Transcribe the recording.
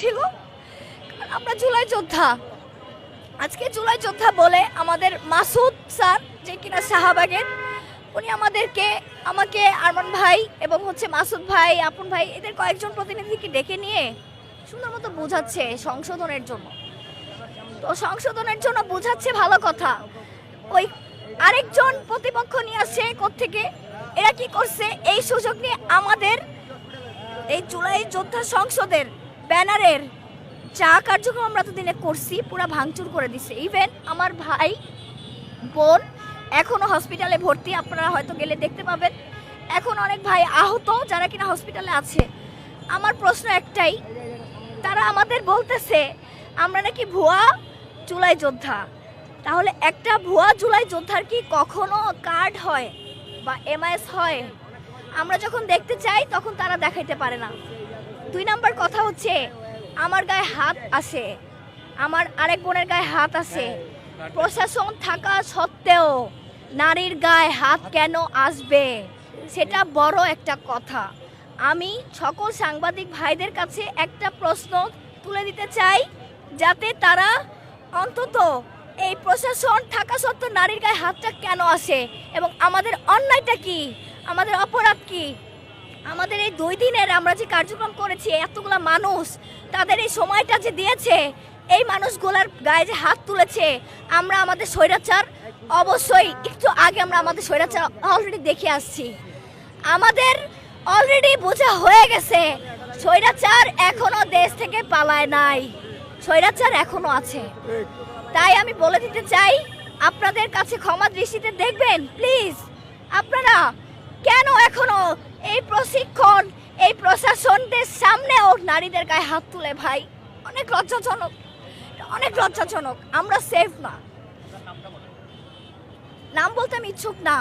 ছিল? আমরা জুলাই যোদ্ধা। আজকে জুলাই যোদ্ধা বলে আমাদের মাসুদ স্যার, যে কিনা শাহবাগের, উনি আমাদেরকে, আমাকে আরমান ভাই এবং হচ্ছে মাসুদ ভাই, আপন ভাই, এদের কয়েকজন প্রতিনিধিকে ডেকে নিয়ে সুন্দর মতো বোঝাচ্ছে সংশোধনের জন্য। তো সংশোধনের জন্য বোঝাচ্ছে ভালো কথা। ওই আরেকজন প্রতিপক্ষ নিয়ে আসছে থেকে এরা কি করছে? এই সুযোগ নিয়ে আমাদের এই জুলাই যোদ্ধা সংসদের ব্যানারের যা কার্যক্রম আমরা এতদিনে করছি, পুরা ভাঙচুর করে দিছে। ইভেন আমার ভাই, বোন এখনও হসপিটালে ভর্তি, আপনারা হয়তো গেলে দেখতে পাবেন। এখন অনেক ভাই আহত যারা কিনা হসপিটালে আছে। আমার প্রশ্ন একটাই, তারা আমাদের বলতেছে, আমরা নাকি ভুয়া জুলাই যোদ্ধা? তাহলে একটা ভুয়া জুলাই যোদ্ধার কি কখনো কার্ড হয় বা এমআইএস হয়? আমরা যখন দেখতে চাই, তখন তারা দেখাইতে পারে না। দুই নাম্বার কথা হচ্ছে, আমার গায়ে হাত আছে, আমার আরেক বোনের গায়ে হাত আছে। প্রশাসন থাকা সত্ত্বেও নারীর গায়ে হাত কেন আসবে? সেটা বড় একটা কথা। আমি সকল সাংবাদিক ভাইদের কাছে একটা প্রশ্ন তুলে দিতে চাই, যাতে তারা অন্তত এই প্রশাসন থাকা সত্ত্বেও নারীর গায়ে হাতটা কেন আসে? এবং আমাদের অন্যায়টা কি? আমাদের অপরাধ কি? আমাদের এই দুই দিনের আমরা যে কার্যক্রম করেছি এতগুলা মানুষ তাদের এই সময়টা যে দিয়েছে, এই মানুষগুলার গায়ে যে হাত তুলেছে, আমরা আমাদের স্বৈরাচার অবশ্যই একটু আগে আমরা আমাদের স্বৈরাচার অলরেডি দেখে আসছি। আমাদের অলরেডি বোঝা হয়ে গেছে, স্বৈরাচার এখনও দেশ থেকে পালায় নাই, স্বৈরাচার এখনও আছে। তাই আমি বলে দিতে চাই, আপনাদের কাছে ক্ষমা দৃষ্টিতে দেখবেন প্লিজ আপনারা কেন এখনও? এই প্রশিক্ষণ, এই প্রশাসনদের সামনেও নারীদের গায়ে হাত তুলে ভাই। অনেক লজ্জাজনক অনেক লজ্জাজনক। আমরা সেফ না। নাম বলতে আমি ইচ্ছুক না।